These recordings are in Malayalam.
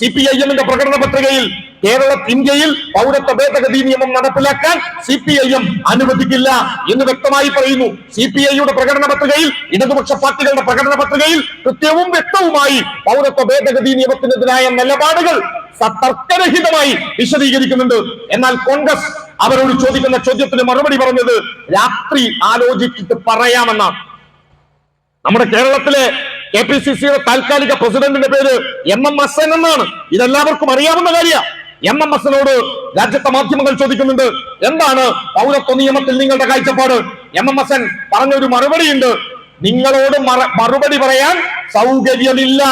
സി പി ഐ എമ്മിന്റെ പ്രകടന പത്രികയിൽ കേരള ഇന്ത്യയിൽ പൗരത്വ ഭേദഗതി നിയമം നടപ്പിലാക്കാൻ സി പി ഐ എം അനുവദിക്കില്ല എന്ന് വ്യക്തമായി പറയുന്നു. സി പി ഐയുടെ പ്രകടന പത്രികയിൽ ഇടതുപക്ഷ പാർട്ടികളുടെ പ്രകടന പത്രികയിൽ കൃത്യവും വ്യക്തവുമായി പൗരത്വ ഭേദഗതി നിയമത്തിനെതിരായ നിലപാടുകൾ തർക്കരഹിതമായി വിശദീകരിക്കുന്നുണ്ട്. എന്നാൽ കോൺഗ്രസ് അവരോട് ചോദിക്കുന്ന ചോദ്യത്തിന് മറുപടി പറഞ്ഞത് രാത്രി ആലോചിച്ചിട്ട് പറയാമെന്നാണ്. നമ്മുടെ കേരളത്തിലെ കെ പി സി സിയുടെ താൽക്കാലിക പ്രസിഡന്റിന്റെ പേര് എം എം ഹസൻ എന്നാണ്. ഇതെല്ലാവർക്കും അറിയാവുന്ന കാര്യമാണ്. എം എം ഹസനോട് രാജ്യത്തെ മാധ്യമങ്ങൾ ചോദിക്കുന്നുണ്ട് എന്താണ് പൗരത്വ നിയമത്തിൽ നിങ്ങളുടെ കാഴ്ചപ്പാട്? എം എം ഹസൻ പറഞ്ഞൊരു മറുപടിയുണ്ട് നിങ്ങളോട് മറുപടി പറയാൻ സൗകര്യമില്ല.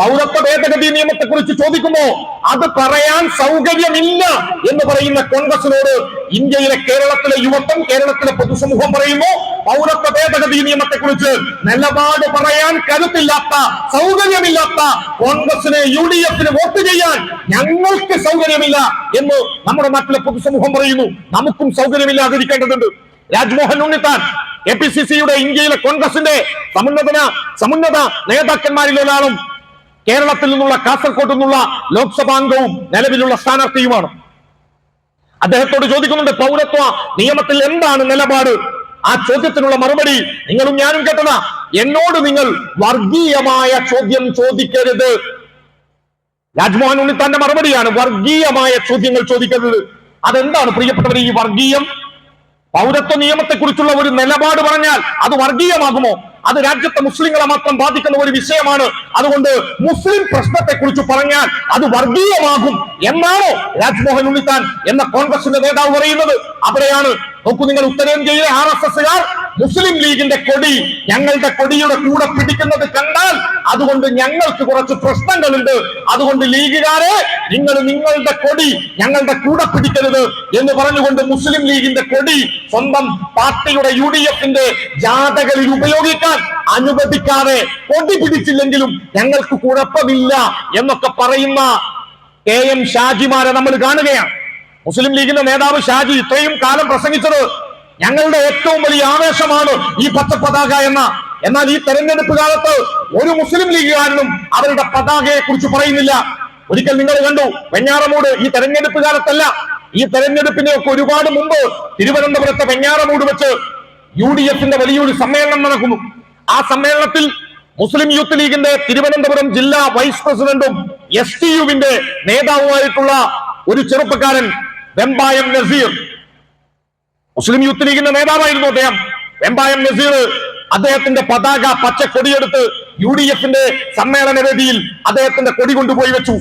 പൗരത്വ ഭേദഗതി നിയമത്തെ കുറിച്ച് ചോദിക്കുമ്പോ അത് പറയാൻ സൗകര്യമില്ല എന്ന് പറയുന്ന കോൺഗ്രസിനോട് ഇന്ത്യയിലെ കേരളത്തിലെ യുവത്വം കേരളത്തിലെ പൊതുസമൂഹം പറയുന്നു പൗരത്വ ഭേദഗതി നിയമത്തെ കുറിച്ച് നിലപാട് പറയാൻ കരുത്തില്ലാത്ത സൗകര്യമില്ലാത്ത കോൺഗ്രസിന് യു ഡി എഫിന് വോട്ട് ചെയ്യാൻ ഞങ്ങൾക്ക് സൗകര്യമില്ല എന്ന് നമ്മുടെ നാട്ടിലെ പൊതുസമൂഹം പറയുന്നു. നമുക്കും സൗകര്യമില്ലാതിരിക്കേണ്ടതുണ്ട്. Rajmohan Unnithan A P C സിയുടെ ഇന്ത്യയിലെ കോൺഗ്രസിന്റെ സമുന്നത സമുന്നത നേതാക്കന്മാരിൽ ഒരാളും കേരളത്തിൽ നിന്നുള്ള കാസർകോട്ട് നിന്നുള്ള ലോക്സഭാംഗവും നിലവിലുള്ള സ്ഥാനാർത്ഥിയുമാണ്. അദ്ദേഹത്തോട് ചോദിക്കുന്നുണ്ട് പൗരത്വ നിയമത്തിൽ എന്താണ് നിലപാട്? ആ ചോദ്യത്തിനുള്ള മറുപടി നിങ്ങളും ഞാനും കേട്ടതാ. എന്നോട് നിങ്ങൾ വർഗീയമായ ചോദ്യം ചോദിക്കരുത്. രാജ്മോഹൻ ഉണ്ണിത്താന്റെ മറുപടിയാണ് വർഗീയമായ ചോദ്യങ്ങൾ ചോദിക്കരുത്. അതെന്താണ് പ്രിയപ്പെട്ടവർ ഈ വർഗീയം? പൗരത്വ നിയമത്തെക്കുറിച്ചുള്ള ഒരു നിലപാട് പറഞ്ഞാൽ അത് വർഗീയമാകുമോ? അത് രാജ്യത്തെ മുസ്ലിങ്ങളെ മാത്രം ബാധിക്കുന്ന ഒരു വിഷയമാണ്. അതുകൊണ്ട് മുസ്ലിം പ്രശ്നത്തെ കുറിച്ച് പറഞ്ഞാൽ അത് വർഗീയമാകും എന്നാണോ രാജ്മോഹൻ ഉണ്ണിത്താൻ എന്ന കോൺഗ്രസിന്റെ നേതാവ് പറയുന്നത്? അവിടെയാണ് നോക്കൂ നിങ്ങൾ ഉത്തരേന്ത്യയിലെ ആർ എസ് എസുകാർ മുസ്ലിം ലീഗിന്റെ കൊടി ഞങ്ങളുടെ കൊടിയുടെ കൂടെ പിടിക്കുന്നത് കണ്ടാൽ അതുകൊണ്ട് ഞങ്ങൾക്ക് കുറച്ച് പ്രശ്നങ്ങളുണ്ട്. അതുകൊണ്ട് ലീഗുകാരെ നിങ്ങൾ നിങ്ങളുടെ കൊടി ഞങ്ങളുടെ കൂടെ പിടിക്കരുത് എന്ന് പറഞ്ഞുകൊണ്ട് മുസ്ലിം ലീഗിന്റെ കൊടി സ്വന്തം പാർട്ടിയുടെ യു ഡി എഫിന്റെ ജാഥകളിൽ ഉപയോഗിക്കാൻ അനുവദിക്കാതെ കൊടി പിടിച്ചില്ലെങ്കിലും ഞങ്ങൾക്ക് കുഴപ്പമില്ല എന്നൊക്കെ പറയുന്ന കെ എം ഷാജിമാരെ നമ്മൾ കാണുകയാണ്. മുസ്ലിം ലീഗിന്റെ നേതാവ് ഷാജി ഇത്രയും കാലം പ്രസംഗിച്ചത് ഞങ്ങളുടെ ഏറ്റവും വലിയ ആവേശമാണ് ഈ പച്ച പതാക എന്ന. എന്നാൽ ഈ തെരഞ്ഞെടുപ്പ് കാലത്ത് ഒരു മുസ്ലിം ലീഗുകാരനും അവരുടെ പതാകയെ കുറിച്ച് പറയുന്നില്ല. ഒരിക്കൽ നിങ്ങൾ കണ്ടു വെഞ്ഞാറമൂട് ഈ തെരഞ്ഞെടുപ്പ് കാലത്തല്ല. ഈ തെരഞ്ഞെടുപ്പിന്റെ ഒക്കെ ഒരുപാട് മുമ്പ് തിരുവനന്തപുരത്തെ വെഞ്ഞാറമൂട് വെച്ച് യു ഡി എഫിന്റെ വലിയൊരു സമ്മേളനം നടക്കുന്നു. ആ സമ്മേളനത്തിൽ മുസ്ലിം യൂത്ത് ലീഗിന്റെ തിരുവനന്തപുരം ജില്ലാ വൈസ് പ്രസിഡന്റും എസ് ടി യുവിന്റെ നേതാവുമായിട്ടുള്ള ഒരു ചെറുപ്പക്കാരൻ വെമ്പായം നസീർ. മുസ്ലിം യൂത്ത് ലീഗിന്റെ നേതാവായിരുന്നു അദ്ദേഹം. വെമ്പായം നസീർ അദ്ദേഹത്തിന്റെ പതാക പച്ച കൊടിയെടുത്ത് യു ഡി എഫിന്റെ സമ്മേളന വേദിയിൽ അദ്ദേഹത്തിന്റെ കൊടി കൊണ്ടുപോയി വെച്ചു.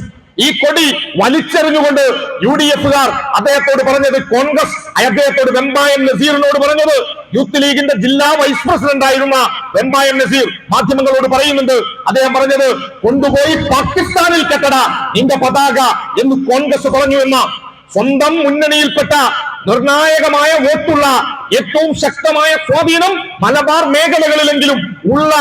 ഈ കൊടി വലിച്ചെറിഞ്ഞുകൊണ്ട് യു ഡി എഫുകാർ അദ്ദേഹത്തോട് പറഞ്ഞത് കോൺഗ്രസ് അദ്ദേഹത്തോട് വെമ്പായം നസീറിനോട് പറഞ്ഞത്. യൂത്ത് ലീഗിന്റെ ജില്ലാ വൈസ് പ്രസിഡന്റ് ആയിരുന്ന വെമ്പായം നസീർ മാധ്യമങ്ങളോട് പറയുന്നുണ്ട്. അദ്ദേഹം പറഞ്ഞത് കൊണ്ടുപോയി പാകിസ്ഥാനിൽ കെട്ടട നിന്റെ പതാക എന്ന് കോൺഗ്രസ് പറഞ്ഞു എന്ന സ്വന്തം മുന്നണിയിൽപ്പെട്ട നിർണായകമായ വോട്ടുള്ള ഏറ്റവും ശക്തമായ സ്വാധീനം മലബാർ മേഖലകളിലെങ്കിലും ഉള്ള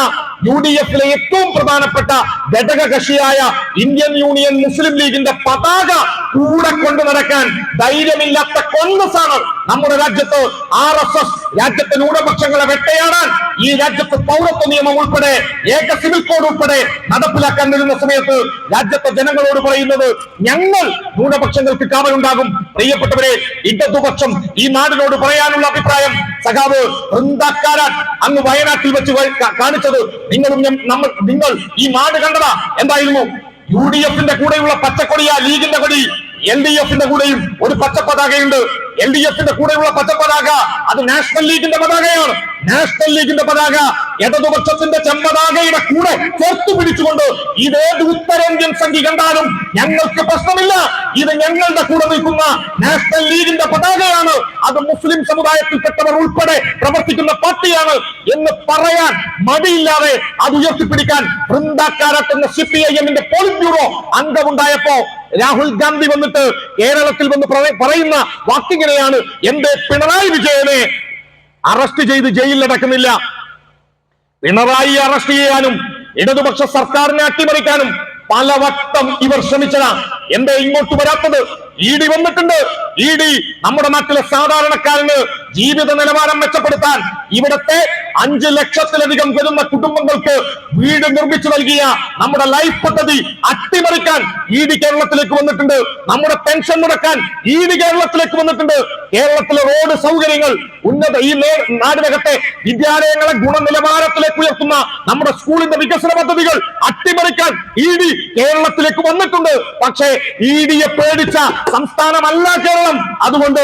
യു ഡി എഫിലെ ഏറ്റവും പ്രധാനപ്പെട്ട ഘടക കക്ഷിയായ ഇന്ത്യൻ യൂണിയൻ മുസ്ലിം ലീഗിന്റെ പതാക കൂടെ കൊണ്ടു നടക്കാൻ ധൈര്യമില്ലാത്ത കോൺഗ്രസ് ആണ് നമ്മുടെ രാജ്യത്ത് ആർ എസ് എസ് രാജ്യത്തെ ന്യൂനപക്ഷങ്ങളെ വെട്ടയാടാൻ ഈ രാജ്യത്ത് പൗരത്വ നിയമം ഉൾപ്പെടെ ഏക സിവിൽ കോഡ് ഉൾപ്പെടെ നടപ്പിലാക്കാൻ വരുന്ന സമയത്ത് രാജ്യത്തെ ജനങ്ങളോട് പറയുന്നത് ഞങ്ങൾ ന്യൂനപക്ഷങ്ങൾക്ക് കാവലുണ്ടാകും. പ്രിയപ്പെട്ടവരെ ഇടതുപക്ഷം ഈ നാടിനോട് പറയാനുള്ള അഭിപ്രായം സഖാവ് വൃന്ദാക്കാരാൻ അങ്ങ് വയനാട്ടിൽ വെച്ച് കാണിച്ചത്. നിങ്ങളും നമ്മൾ നിങ്ങൾ ഈ നാട് കണ്ടതാ. എന്തായിരുന്നു? യു ഡി എഫിന്റെ കൂടെയുള്ള പച്ചക്കൊടിയാ ലീഗിന്റെ കൊടി. എൽ ഡി എഫിന്റെ കൂടെയും ഒരു പച്ച പതാകയുണ്ട് എൽ ഡി എഫിന്റെ കൂടെയുള്ള പച്ച പതാക അത് നാഷണൽ ലീഗിന്റെ പതാകയാണ്. നാഷണൽ ലീഗിന്റെ പതാക ഇടതുപക്ഷത്തിന്റെ ചെമ്പതാകയുടെ കൂടെ ചേർത്ത് പിടിച്ചുകൊണ്ട് ഇതേത് ഉത്തരേന്ത്യൻ സംഖ്യ കണ്ടാലും ഞങ്ങൾക്ക് പ്രശ്നമില്ല. ഇത് ഞങ്ങളുടെ കൂടെ നിൽക്കുന്ന നാഷണൽ ലീഗിന്റെ പതാകയാണ്. അത് മുസ്ലിം സമുദായത്തിൽപ്പെട്ടവർ ഉൾപ്പെടെ പ്രവർത്തിക്കുന്ന പാർട്ടിയാണ് എന്ന് പറയാൻ മടിയില്ലാതെ അത് ഉയർത്തിപ്പിടിക്കാൻ വൃന്ദാക്കാരത്ത് എന്ന സി പി ഐ എമ്മിന്റെ പോളിറ്റ് ബ്യൂറോ അംഗമുണ്ടായപ്പോ രാഹുൽ ഗാന്ധി വന്നിട്ട് കേരളത്തിൽ വന്ന് പറ- പറയുന്ന വാക്കിങ്ങനെയാണ്. എന്റെ പിണറായി വിജയനെ അറസ്റ്റ് ചെയ്ത് ജയിലിൽ അടക്കുന്നില്ല. പിണറായി അറസ്റ്റ് ചെയ്യാനും ഇടതുപക്ഷ സർക്കാരിനെ അട്ടിമറിക്കാനും പലവട്ടം ഇവർ ശ്രമിച്ചതാ. എന്തേ ഇങ്ങോട്ട് വരാത്തത്? ഇ ഡി വന്നിട്ടുണ്ട്. ഇ ഡി നമ്മുടെ നാട്ടിലെ സാധാരണക്കാരന് ജീവിത നിലവാരം മെച്ചപ്പെടുത്താൻ ഇവിടത്തെ അഞ്ച് ലക്ഷത്തിലധികം വരുന്ന കുടുംബങ്ങൾക്ക് വീട് നിർമ്മിച്ചു നൽകിയ നമ്മുടെ ലൈഫ് പദ്ധതി അട്ടിമറിക്കാൻ ഇ ഡി കേരളത്തിലേക്ക് വന്നിട്ടുണ്ട്. നമ്മുടെ പെൻഷൻ മുടക്കാൻ ഇ ഡി കേരളത്തിലേക്ക് വന്നിട്ടുണ്ട്. കേരളത്തിലെ റോഡ് സൗകര്യങ്ങൾ ഉന്നത ഈ നാടിനകത്തെ വിദ്യാലയങ്ങളെ ഗുണനിലവാരത്തിലേക്ക് ഉയർത്തുന്ന നമ്മുടെ സ്കൂളിന്റെ വികസന പദ്ധതികൾ അട്ടിമറിക്കാൻ ഇ ഡി കേരളത്തിലേക്ക് വന്നിട്ടുണ്ട്. പക്ഷേ ഇ ഡിയെ പേടിച്ച സംസ്ഥാനമല്ല കേരളം. അതുകൊണ്ട്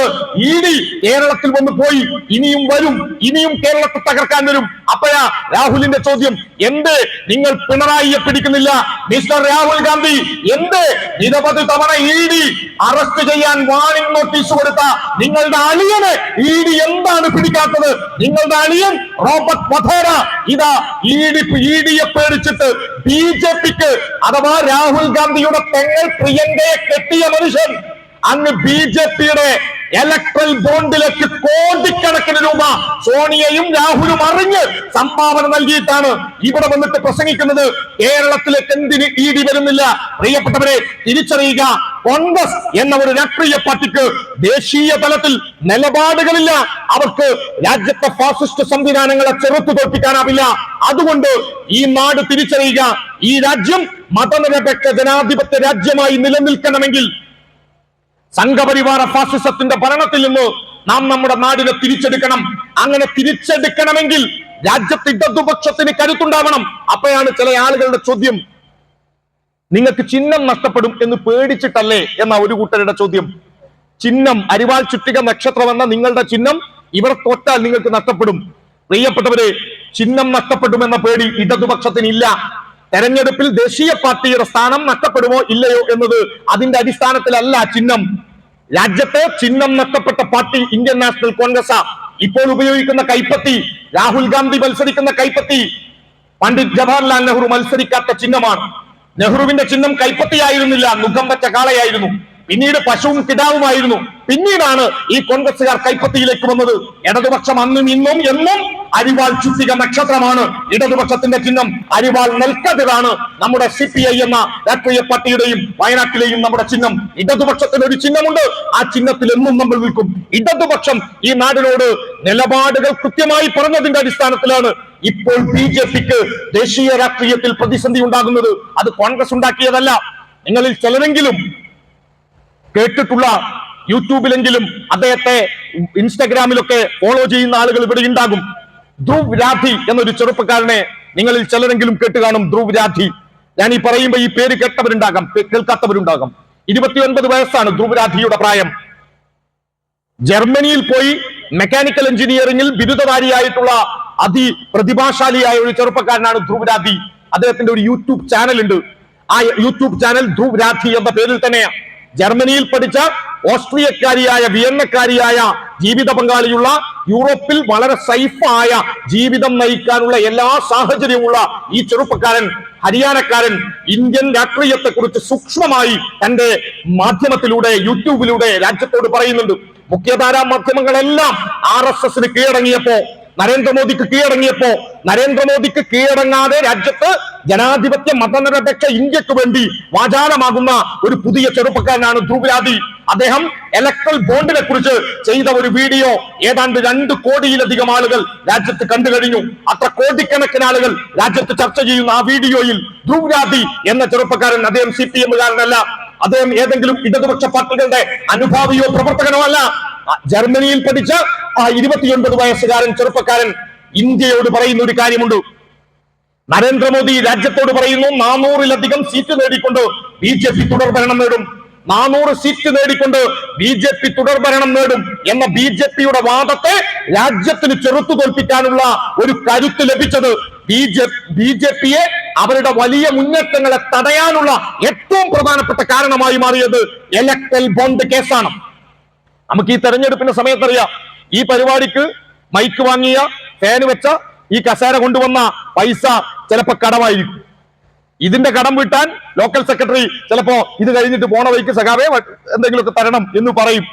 ഇ ഡി കേരളത്തിൽ വന്ന് പോയി ഇനിയും വരും ഇനിയും കേരളത്തെ തകർക്കാൻ വരും. അപ്പോഴാ രാഹുലിന്റെ ചോദ്യം എന്ത് നിങ്ങൾ പിണറായിയെ പിടിക്കുന്നില്ല? മിസ്റ്റർ രാഹുൽ ഗാന്ധി എന്ത് നിരവധി തവണ ഇ ഡി അറസ്റ്റ് ചെയ്യാൻ വാണിംഗ് നോട്ടീസ് കൊടുത്ത നിങ്ങളുടെ അളിയനെ ഇ ഡി എന്താണ് പിടിക്കാത്തത്? നിങ്ങളുടെ അളിയൻ റോബർട്ട് വധേര. ഇതാ ഇ ഡി ഇ ഡിയെ പേടിച്ചിട്ട് ബി ജെ പിക്ക് അഥവാ രാഹുൽ ഗാന്ധിയുടെ പെങ്ങൾ പ്രിയങ്കയെ കെട്ടിയ മനുഷ്യൻ അന്ന് ബി ജെ പിയുടെ ഇലക്ട്രൽ ബോണ്ടിലേക്ക് കോടിക്കണക്കിന് രൂപ സോണിയയും രാഹുലും അറിഞ്ഞ് സംഭാവന നൽകിയിട്ടാണ് ഇവിടെ വന്നിട്ട് പ്രസംഗിക്കുന്നത്. കേരളത്തിലേക്ക് എന്തിന് ഇ ഡി വരുന്നില്ല? പ്രിയപ്പെട്ടവരെ തിരിച്ചറിയുക. കോൺഗ്രസ് എന്ന ഒരു രാഷ്ട്രീയ പാർട്ടിക്ക് ദേശീയ തലത്തിൽ നിലപാടുകളില്ല. അവർക്ക് രാജ്യത്തെ ഫാസിസ്റ്റ് സംവിധാനങ്ങളെ ചെറുത്തു തോൽപ്പിക്കാനാവില്ല. അതുകൊണ്ട് ഈ നാട് തിരിച്ചറിയുക ഈ രാജ്യം മതനിരപേക്ഷ ജനാധിപത്യ രാജ്യമായി നിലനിൽക്കണമെങ്കിൽ സംഘപരിവാര ഫാസിസത്തിന്റെ ഭരണത്തിൽ നിന്ന് നാം നമ്മുടെ നാടിനെ തിരിച്ചെടുക്കണം. അങ്ങനെ തിരിച്ചെടുക്കണമെങ്കിൽ രാജ്യത്തിന്റെ ഇടതുപക്ഷത്തിന് കരുത്തുണ്ടാവണം. അപ്പോഴാണ് ചില ആളുകളുടെ ചോദ്യം നിങ്ങൾക്ക് ചിഹ്നം നഷ്ടപ്പെടും എന്ന് പേടിച്ചിട്ടല്ലേ എന്ന ഒരു കൂട്ടരുടെ ചോദ്യം. ചിഹ്നം അരിവാൾ ചുറ്റിക നക്ഷത്രം എന്ന നിങ്ങളുടെ ചിഹ്നം ഇവർ തോറ്റാൽ നിങ്ങൾക്ക് നഷ്ടപ്പെടും. പ്രിയപ്പെട്ടവരെ ചിഹ്നം നഷ്ടപ്പെടുമെന്ന പേടി ഇടതുപക്ഷത്തിന് ഇല്ല തെരഞ്ഞെടുപ്പിൽ ദേശീയ പാർട്ടിയുടെ സ്ഥാനം നഷ്ടപ്പെടുമോ ഇല്ലയോ എന്നത് അതിന്റെ അടിസ്ഥാനത്തിലല്ല ചിഹ്നം. രാജ്യത്തെ ചിഹ്നം നഷ്ടപ്പെട്ട പാർട്ടി ഇന്ത്യൻ നാഷണൽ കോൺഗ്രസ് ഇപ്പോൾ ഉപയോഗിക്കുന്ന കൈപ്പത്തി രാഹുൽ ഗാന്ധി മത്സരിക്കുന്ന കൈപ്പത്തി. പണ്ഡിറ്റ് ജവഹർലാൽ നെഹ്റു മത്സരിക്കാത്ത ചിഹ്നമാണ്. നെഹ്റുവിന്റെ ചിഹ്നം കൈപ്പത്തിയായിരുന്നില്ല മുഖം പറ്റ കാളയായിരുന്നു. പിന്നീട് പശുവും കിടാവുമായിരുന്നു പിന്നീടാണ് ഈ കോൺഗ്രസുകാർ കൈപ്പത്തിയിലേക്ക് വന്നത്. ഇടതുപക്ഷം അന്നും ഇന്നും എന്നും അരിവാൾ ചുറ്റിക നക്ഷത്രമാണ്. ഇടതുപക്ഷത്തിന്റെ ചിഹ്നം അരിവാൾ നെൽക്കതിരാണ്. നമ്മുടെ സി പി ഐ എന്ന രാഷ്ട്രീയ പാർട്ടിയുടെയും വയനാട്ടിലെയും നമ്മുടെ ചിഹ്നം. ഇടതുപക്ഷത്തിന് ഒരു ചിഹ്നമുണ്ട്. ആ ചിഹ്നത്തിൽ എന്നും നമ്മൾ നിൽക്കും. ഇടതുപക്ഷം ഈ നാടിനോട് നിലപാടുകൾ കൃത്യമായി പറഞ്ഞതിന്റെ അടിസ്ഥാനത്തിലാണ് ഇപ്പോൾ ബി ജെ പിക്ക് ദേശീയ രാഷ്ട്രീയത്തിൽ പ്രതിസന്ധി ഉണ്ടാകുന്നത്. അത് കോൺഗ്രസ് ഉണ്ടാക്കിയതല്ല. നിങ്ങളിൽ ചിലരെങ്കിലും കേട്ടിട്ടുള്ള യൂട്യൂബിലെങ്കിലും അദ്ദേഹത്തെ ഇൻസ്റ്റഗ്രാമിലൊക്കെ ഫോളോ ചെയ്യുന്ന ആളുകൾ ഇവിടെ ഉണ്ടാകും. ധ്രുവ് രാധി എന്നൊരു ചെറുപ്പക്കാരനെ നിങ്ങളിൽ ചിലരെങ്കിലും കേട്ട് കാണും. ധ്രുവ് രാധി. ഞാൻ ഈ പറയുമ്പോൾ ഈ പേര് കേട്ടവരുണ്ടാകാം. കേൾക്കാത്തവരുണ്ടാകാം. ഇരുപത്തിയൊൻപത് വയസ്സാണ് ധ്രുവ് രാധിയുടെ പ്രായം. ജർമ്മനിയിൽ പോയി മെക്കാനിക്കൽ എഞ്ചിനീയറിംഗിൽ ബിരുദധാരിയായിട്ടുള്ള അതിപ്രതിഭാശാലിയായ ഒരു ചെറുപ്പക്കാരനാണ് ധ്രുവ് രാധി. അദ്ദേഹത്തിന്റെ ഒരു യൂട്യൂബ് ചാനൽ ഉണ്ട്. ആ യൂട്യൂബ് ചാനൽ ധ്രുവ് രാധി എന്ന പേരിൽ തന്നെയാണ് ജർമ്മനിയിൽ പഠിച്ച ഓസ്ട്രിയക്കാരിയായ വിയന്നക്കാരിയായ ജീവിത പങ്കാളിയുള്ള യൂറോപ്പിൽ വളരെ സൈഫായ ജീവിതം നയിക്കാനുള്ള എല്ലാ സാഹചര്യമുള്ള ഈ ചെറുപ്പക്കാരൻ ഹരിയാനക്കാരൻ ഇന്ത്യൻ രാഷ്ട്രീയത്തെ കുറിച്ച് സൂക്ഷ്മമായി തന്റെ മാധ്യമത്തിലൂടെ യൂട്യൂബിലൂടെ രാജ്യത്തോട് പറയുന്നുണ്ട്. മുഖ്യധാരാ മാധ്യമങ്ങളെല്ലാം ആർ എസ് എസിന് കീഴടങ്ങിയപ്പോ നരേന്ദ്രമോദിക്ക് കീഴടങ്ങിയപ്പോ നരേന്ദ്രമോദിക്ക് കീഴടങ്ങാതെ രാജ്യത്ത് ജനാധിപത്യ മതനിരപേക്ഷ ഇന്ത്യയ്ക്ക് വേണ്ടി വാചാലമാകുന്ന ഒരു പുതിയ ചെറുപ്പക്കാരനാണ് ധ്രുവരാതി. അദ്ദേഹം ഇലക്ട്രൽ ബോണ്ടിനെ കുറിച്ച് ചെയ്ത ഒരു വീഡിയോ ഏതാണ്ട് രണ്ട് കോടിയിലധികം ആളുകൾ രാജ്യത്ത് കണ്ടു കഴിഞ്ഞു. അത്ര കോടിക്കണക്കിന് ആളുകൾ രാജ്യത്ത് ചർച്ച ചെയ്യുന്ന ആ വീഡിയോയിൽ ധ്രുവരാതി എന്ന ചെറുപ്പക്കാരൻ അദ്ദേഹം സി പി എമ്മുകാരനല്ല അദ്ദേഹം ഏതെങ്കിലും ഇടതുപക്ഷ പാർട്ടികളുടെ അനുഭാവിയോ പ്രവർത്തകനോ അല്ല. ജർമ്മനിയിൽ പഠിച്ച ആ ഇരുപത്തിയൊൻപത് വയസ്സുകാരൻ ചെറുപ്പക്കാരൻ ഇന്ത്യയോട് പറയുന്ന ഒരു കാര്യമുണ്ട്. നരേന്ദ്രമോദി രാജ്യത്തോട് പറയുന്നു നാനൂറിലധികം സീറ്റ് നേടിക്കൊണ്ട് ബി ജെ പി തുടർ ഭരണം നേടും. നാനൂറ് സീറ്റ് നേടിക്കൊണ്ട് ബി ജെ പി തുടർ ഭരണം നേടും എന്ന ബി ജെ പിയുടെ വാദത്തെ രാജ്യത്തിന് ചെറുത്തു തോൽപ്പിക്കാനുള്ള ഒരു കരുത്ത് ലഭിച്ചത് ബി ജെ ബി ജെ പിയെ അവരുടെ വലിയ മുന്നേറ്റങ്ങളെ തടയാനുള്ള ഏറ്റവും പ്രധാനപ്പെട്ട കാരണമായി മാറിയത് ഇലക്ട്രൽ ബോണ്ട് കേസാണ് നമുക്ക് ഈ തെരഞ്ഞെടുപ്പിന്റെ സമയത്തറിയാം. ഈ പരിപാടിക്ക് മൈക്ക് വാങ്ങിയ ഫാന് വെച്ച ഈ കസേര കൊണ്ടുവന്ന പൈസ ചിലപ്പോ കടമായിരിക്കും. ഇതിന്റെ കടം വിട്ടാൻ ലോക്കൽ സെക്രട്ടറി ചിലപ്പോ ഇത് കഴിഞ്ഞിട്ട് പോണ വഴിക്ക് സഖാവേ എന്തെങ്കിലുമൊക്കെ തരണം എന്ന് പറയും.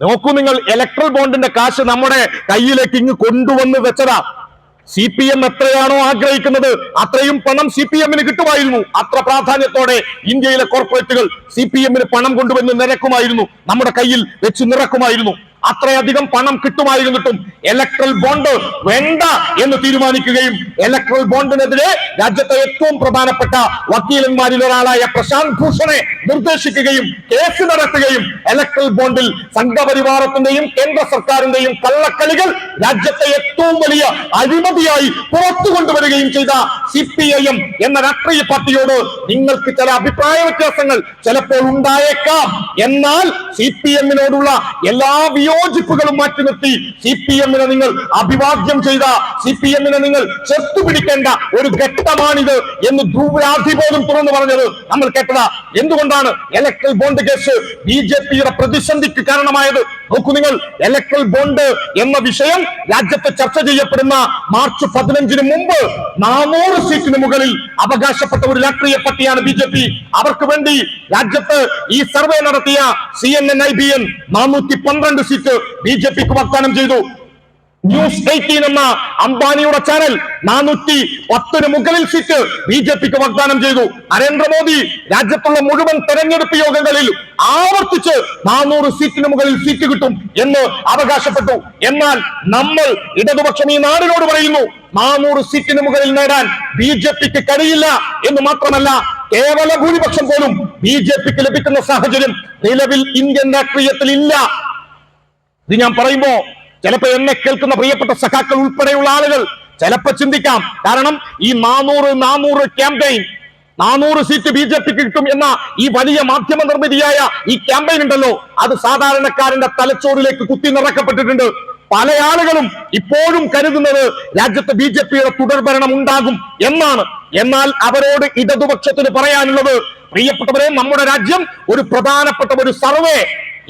നോക്കൂ നിങ്ങൾ ഇലക്ട്രൽ ബോണ്ടിന്റെ കാശ് നമ്മുടെ കയ്യിലേക്ക് ഇങ്ങ് കൊണ്ടുവന്ന് വെച്ചതാ. സി പി എം എത്രയാണോ ആഗ്രഹിക്കുന്നത് അത്രയും പണം സി പി എമ്മിന് കിട്ടുമായിരുന്നു. അത്ര പ്രാധാന്യത്തോടെ ഇന്ത്യയിലെ കോർപ്പറേറ്റുകൾ സി പി എമ്മിന് പണം കൊണ്ടുവന്ന് നിരക്കുമായിരുന്നു. നമ്മുടെ കയ്യിൽ വെച്ച് നിറക്കുമായിരുന്നു. അത്രയധികം പണം കിട്ടുമായിരുന്നിട്ടും ഇലക്ട്രൽ ബോണ്ട് വേണ്ട എന്ന് തീരുമാനിക്കുകയും ഇലക്ട്രൽ ബോണ്ടിനെതിരെ രാജ്യത്തെ ഏറ്റവും പ്രധാനപ്പെട്ട വക്കീലന്മാരിൽ ഒരാളായ പ്രശാന്ത് ഭൂഷണെ നിർദ്ദേശിക്കുകയും കേസ് നടത്തുകയും ഇലക്ട്രൽ ബോണ്ടിൽ സംഘപരിവാരത്തിന്റെയും കേന്ദ്ര സർക്കാരിന്റെയും കള്ളക്കളികൾ രാജ്യത്തെ ഏറ്റവും വലിയ അഴിമതിയായി പുറത്തു കൊണ്ടുവരികയും ചെയ്ത സി പി ഐ എം എന്ന രാഷ്ട്രീയ പാർട്ടിയോട് നിങ്ങൾക്ക് ചില അഭിപ്രായ വ്യത്യാസങ്ങൾ ചിലപ്പോൾ ഉണ്ടായേക്കാം. എന്നാൽ സി പി എമ്മിനോടുള്ള എല്ലാ വിയോജിപ്പുകളും മാറ്റി നിർത്തി. സി പി എമ്മിനെ നിങ്ങൾ അഭിവാദ്യം ചെയ്ത സി പി എമ്മിനെ നിങ്ങൾ ചെത്തുപിടിക്കേണ്ട ഒരു ഘട്ടമാണിത് എന്ന് ധ്രുവരാധി പോലും തുറന്നു പറഞ്ഞത് നമ്മൾ കേട്ടതാ. എന്തുകൊണ്ടാണ് electoral bond case B J പിയുടെ പ്രതിസന്ധിക്ക് കാരണമായത്? നോക്കൂ നിങ്ങൾ ഇലക്ട്രൽ ബോണ്ട് എന്ന വിഷയം രാജ്യത്ത് ചർച്ച ചെയ്യപ്പെടുന്ന മാർച്ച് പതിനഞ്ചിന് മുമ്പ് നാനൂറ് സീറ്റിന് മുകളിൽ അവകാശപ്പെട്ട ഒരു രാഷ്ട്രീയ പാർട്ടിയാണ് ബി ജെ പി. അവർക്ക് വേണ്ടി രാജ്യത്ത് ഈ സർവേ നടത്തിയ C N N I B N നാനൂറ്റി പന്ത്രണ്ട് സീറ്റ് ബി ജെ പിക്ക് വാഗ്ദാനം ചെയ്തു. ന്യൂസ് എയ്റ്റീൻ എന്ന അംബാനിയുടെ ചാനൽ നാനൂറ്റി പത്തിന് മുകളിൽ സീറ്റ് ബി ജെ പിക്ക് വാഗ്ദാനം ചെയ്തു. നരേന്ദ്രമോദി രാജ്യത്തുള്ള മുഴുവൻ തെരഞ്ഞെടുപ്പ് യോഗങ്ങളിൽ ആവർത്തിച്ച് നാനൂറ് സീറ്റിന് മുകളിൽ സീറ്റ് കിട്ടും എന്ന് അവകാശപ്പെട്ടു. എന്നാൽ നമ്മൾ ഇടതുപക്ഷം ഈ നാടിനോട് പറയുന്നു നാനൂറ് സീറ്റിന് മുകളിൽ നേടാൻ ബി ജെ പിക്ക് കഴിയില്ല എന്ന് മാത്രമല്ല കേവല ഭൂരിപക്ഷം പോലും ബി ജെ പിക്ക് ലഭിക്കുന്ന സാഹചര്യം നിലവിൽ ഇന്ത്യൻ രാഷ്ട്രീയത്തിൽ ഇല്ല. ഇത് ഞാൻ പറയുമ്പോ ചിലപ്പോ എന്നെ കേൾക്കുന്ന പ്രിയപ്പെട്ട സഖാക്കൾ ഉൾപ്പെടെയുള്ള ആളുകൾ ചിലപ്പോ ചിന്തിക്കാം. കാരണം ഈ നാനൂറ് നാനൂറ് ക്യാമ്പയിൻ നാനൂറ് സീറ്റ് ബി ജെ പിക്ക് കിട്ടും എന്ന ഈ വലിയ മാധ്യമ നിർമ്മിതിയായ ഈ ക്യാമ്പയിൻ ഉണ്ടല്ലോ അത് സാധാരണക്കാരന്റെ തലച്ചോറിലേക്ക് കുത്തി നിറക്കപ്പെട്ടിട്ടുണ്ട്. പല ആളുകളും ഇപ്പോഴും കരുതുന്നത് രാജ്യത്ത് ബി ജെ പിയുടെ തുടർഭരണം ഉണ്ടാകും എന്നാണ്. എന്നാൽ അവരോട് ഇടതുപക്ഷത്തിന് പറയാനുള്ളത് പ്രിയപ്പെട്ടവരെ നമ്മുടെ രാജ്യം ഒരു പ്രധാനപ്പെട്ട ഒരു സർവേ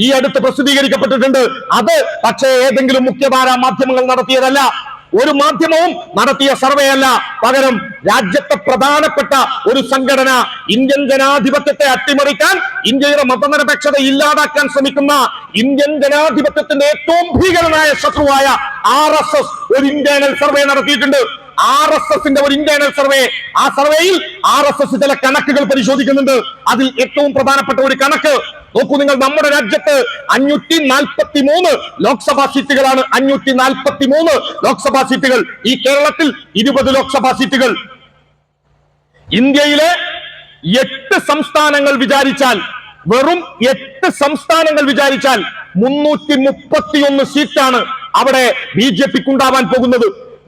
ഈ അടുത്ത് പ്രസിദ്ധീകരിക്കപ്പെട്ടിട്ടുണ്ട്. അത് പക്ഷേ ഏതെങ്കിലും മുഖ്യധാര മാധ്യമങ്ങൾ നടത്തിയതല്ല. ഒരു മാധ്യമവും നടത്തിയ സർവേ അല്ല. പകരം രാജ്യത്തെ പ്രധാനപ്പെട്ട ഒരു സംഘടന ഇന്ത്യൻ ജനാധിപത്യത്തെ അട്ടിമറിക്കാൻ ഇന്ത്യയുടെ മതനിരപേക്ഷത ഇല്ലാതാക്കാൻ ശ്രമിക്കുന്ന ഇന്ത്യൻ ജനാധിപത്യത്തിന്റെ ഏറ്റവും ഭീകരനായ ശത്രുവായ ആർ എസ് എസ് ഒരു ഇന്റേണൽ സർവേ നടത്തിയിട്ടുണ്ട്. ആർ എസ് എസിന്റെ ഒരു ഇന്റേണൽ സർവേ. ആ സർവേയിൽ ആർ എസ് എസ് ചില കണക്കുകൾ പരിശോധിക്കുന്നുണ്ട്. അതിൽ ഏറ്റവും പ്രധാനപ്പെട്ട ഒരു കണക്ക് നോക്കൂ നിങ്ങൾ നമ്മുടെ രാജ്യത്ത് അഞ്ഞൂറ്റി നാൽപ്പത്തി മൂന്ന് ലോക്സഭാ സീറ്റുകളാണ്. അഞ്ഞൂറ്റി നാൽപ്പത്തി മൂന്ന് ലോക്സഭാ സീറ്റുകൾ. ഈ കേരളത്തിൽ ഇരുപത് ലോക്സഭാ സീറ്റുകൾ. ഇന്ത്യയിലെ എട്ട് സംസ്ഥാനങ്ങൾ വിചാരിച്ചാൽ വെറും എട്ട് സംസ്ഥാനങ്ങൾ വിചാരിച്ചാൽ മുന്നൂറ്റി മുപ്പത്തിയൊന്ന് സീറ്റാണ് അവിടെ ബി ജെ പിക്ക് ഉണ്ടാവാൻ പോകുന്നത്.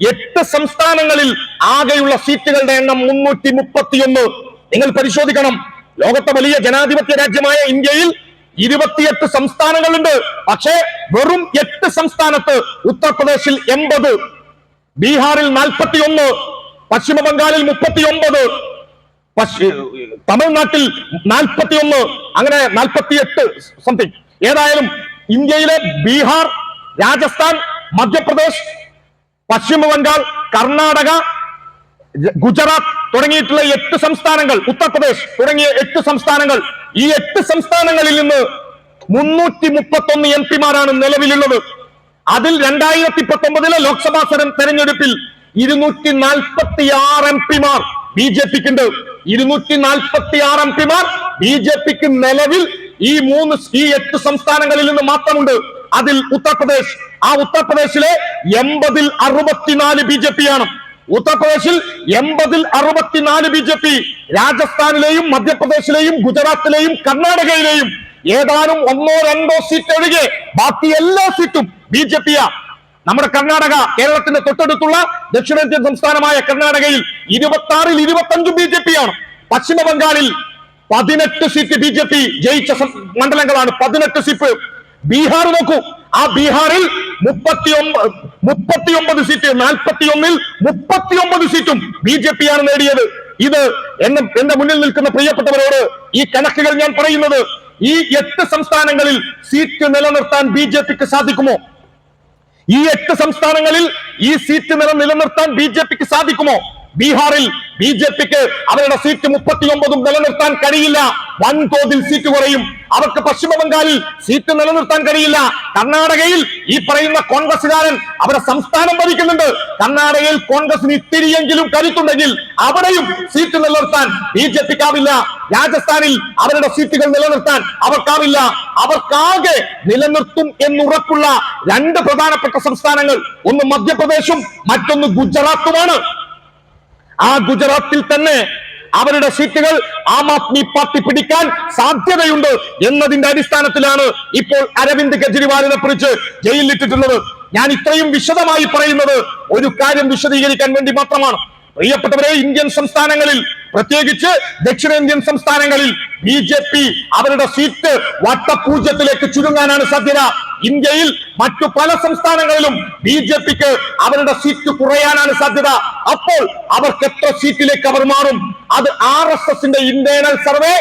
എട്ട് സംസ്ഥാനങ്ങളിൽ ആകെയുള്ള സീറ്റുകളുടെ എണ്ണം മുന്നൂറ്റി മുപ്പത്തിയൊന്ന് നിങ്ങൾ പരിശോധിക്കണം. ലോകത്തെ വലിയ ജനാധിപത്യ രാജ്യമായ ഇന്ത്യയിൽ ഇരുപത്തിയെട്ട് സംസ്ഥാനങ്ങളുണ്ട്. പക്ഷേ വെറും എട്ട് സംസ്ഥാനത്ത് ഉത്തർപ്രദേശിൽ എൺപത് ബീഹാറിൽ നാൽപ്പത്തി ഒന്ന് പശ്ചിമ ബംഗാളിൽ മുപ്പത്തി ഒമ്പത് തമിഴ്നാട്ടിൽ നാൽപ്പത്തി ഒന്ന് അങ്ങനെ നാൽപ്പത്തിയെട്ട് സംതിങ് ഏതായാലും ഇന്ത്യയിലെ ബീഹാർ രാജസ്ഥാൻ മധ്യപ്രദേശ് പശ്ചിമ ബംഗാൾ കർണാടക ഗുജറാത്ത് തുടങ്ങിയിട്ടുള്ള എട്ട് സംസ്ഥാനങ്ങൾ ഉത്തർപ്രദേശ് തുടങ്ങിയ എട്ട് സംസ്ഥാനങ്ങൾ ഈ എട്ട് സംസ്ഥാനങ്ങളിൽ നിന്ന് മുന്നൂറ്റി മുപ്പത്തൊന്ന് എം പിമാരാണ് നിലവിലുള്ളത്. അതിൽ രണ്ടായിരത്തി പത്തൊമ്പതിലെ ലോക്സഭാ തെര- തെരഞ്ഞെടുപ്പിൽ ഇരുന്നൂറ്റി നാൽപ്പത്തി ആറ് എം പിമാർ ബി ജെ പിക്ക് ഉണ്ട് ഇരുന്നൂറ്റി നാൽപ്പത്തി ആറ് എം പിമാർ ബി ജെ പിക്ക് നിലവിൽ ഈ മൂന്ന് ഈ എട്ട് സംസ്ഥാനങ്ങളിൽ നിന്ന് മാത്രമുണ്ട്. അതിൽ ഉത്തർപ്രദേശ്. ആ ഉത്തർപ്രദേശിലെ എൺപതിൽ അറുപത്തിനാല് ബി ജെ പി ആണ്. ഉത്തർപ്രദേശിൽ എൺപതിൽ അറുപത്തിനാല് ബി ജെ പി രാജസ്ഥാനിലെയും മധ്യപ്രദേശിലെയും ഗുജറാത്തിലെയും കർണാടകയിലെയും ഏതാനും ഒന്നോ രണ്ടോ സീറ്റ് ഒഴികെ ബാക്കി എല്ലാ സീറ്റും ബി ജെ പിയാ. നമ്മുടെ കർണാടക കേരളത്തിന്റെ തൊട്ടടുത്തുള്ള ദക്ഷിണേന്ത്യൻ സംസ്ഥാനമായ കർണാടകയിൽ ഇരുപത്തി ആറിൽ ഇരുപത്തി അഞ്ചും ബി ജെ പി ആണ് പശ്ചിമ ബംഗാളിൽ പതിനെട്ട് സീറ്റ് ബി ജെ പി ജയിച്ച മണ്ഡലങ്ങളാണ് പതിനെട്ട് സീറ്റ് ബീഹാർ നോക്കൂ. ആ ബീഹാറിൽ മുപ്പത്തി മുപ്പത്തി ഒമ്പത് സീറ്റ് നാൽപ്പത്തി ഒന്നിൽ മുപ്പത്തി ഒമ്പത് സീറ്റും ബി ജെ പി ആണ് നേടിയത്. ഇത് എന്നെ എന്റെ മുന്നിൽ നിൽക്കുന്ന പ്രിയപ്പെട്ടവരോട് ഈ കണക്കുകൾ ഞാൻ പറയുന്നത് ഈ എട്ട് സംസ്ഥാനങ്ങളിൽ സീറ്റ് നിലനിർത്താൻ ബി ജെ പിക്ക് സാധിക്കുമോ? ഈ എട്ട് സംസ്ഥാനങ്ങളിൽ ഈ സീറ്റ് നില നിലനിർത്താൻ ബി ജെ പിക്ക് സാധിക്കുമോ? ബീഹാറിൽ ബി ജെ പിക്ക് അവരുടെ സീറ്റ് മുപ്പത്തിയൊമ്പതും നിലനിർത്താൻ കഴിയില്ല. വൻതോതിൽ സീറ്റ് കുറയും. അവർക്ക് പശ്ചിമ ബംഗാളിൽ സീറ്റ് നിലനിർത്താൻ കഴിയില്ല. കർണാടകയിൽ ഈ പറയുന്ന കോൺഗ്രസുകാരൻ അവരെ സംസ്ഥാനം ഭരിക്കുന്നുണ്ട്. കർണാടകയിൽ കോൺഗ്രസിന് ഇത്തിരിയെങ്കിലും കരുത്തുണ്ടെങ്കിൽ അവിടെയും സീറ്റ് നിലനിർത്താൻ ബി ജെ പിക്കാവില്ല. രാജസ്ഥാനിൽ അവരുടെ സീറ്റുകൾ നിലനിർത്താൻ അവർക്കാവില്ല. അവർക്കാകെ നിലനിർത്തും എന്നുറപ്പുള്ള രണ്ട് പ്രധാനപ്പെട്ട സംസ്ഥാനങ്ങൾ. ഒന്ന് മധ്യപ്രദേശും മറ്റൊന്ന് ഗുജറാത്തുമാണ്. ആ ഗുജറാത്തിൽ തന്നെ അവരുടെ സീറ്റുകൾ ആം ആദ്മി പാർട്ടി പിടിക്കാൻ സാധ്യതയുണ്ട് എന്നതിന്റെ അടിസ്ഥാനത്തിലാണ് ഇപ്പോൾ അരവിന്ദ് കെജ്രിവാളിനെ കുറിച്ച് ജയിലിലിട്ടിട്ടുള്ളത്. ഞാൻ ഇത്രയും വിശദമായി പറയുന്നത് ഒരു കാര്യം വിശദീകരിക്കാൻ വേണ്ടി മാത്രമാണ്. പ്രിയപ്പെട്ടവരെ ഇന്ത്യൻ സംസ്ഥാനങ്ങളിൽ പ്രത്യേകിച്ച് ദക്ഷിണേന്ത്യൻ സംസ്ഥാനങ്ങളിൽ ബി ജെ പി അവരുടെ സീറ്റ് വട്ടപൂജ്യത്തിലേക്ക് ചുരുങ്ങാനാണ് സാധ്യത. ഇന്ത്യയിൽ മറ്റു പല സംസ്ഥാനങ്ങളിലും ബി ജെ പിക്ക് അവരുടെ സീറ്റ് കുറയാനാണ് സാധ്യത. അപ്പോൾ അവർക്ക് എത്ര സീറ്റിലേക്ക് അവർ മാറും? അത് ആർ എസ് എസിന്റെ ഇന്റേണൽ സർവേ